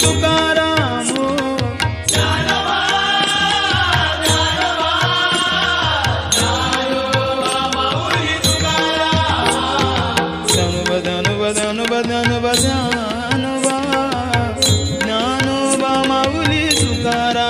Tukaramu సనువదను వదను వదను వదానువా జ్ఞానోవా Mouli తుకారా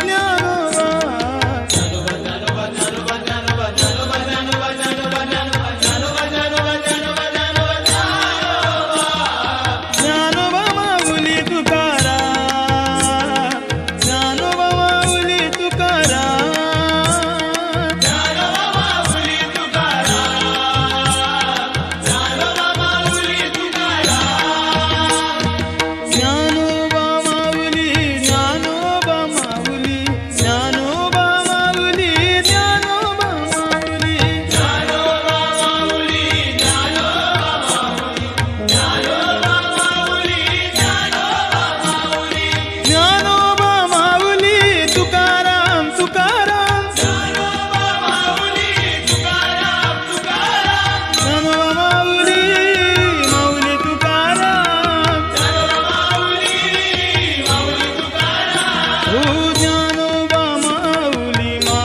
Who's your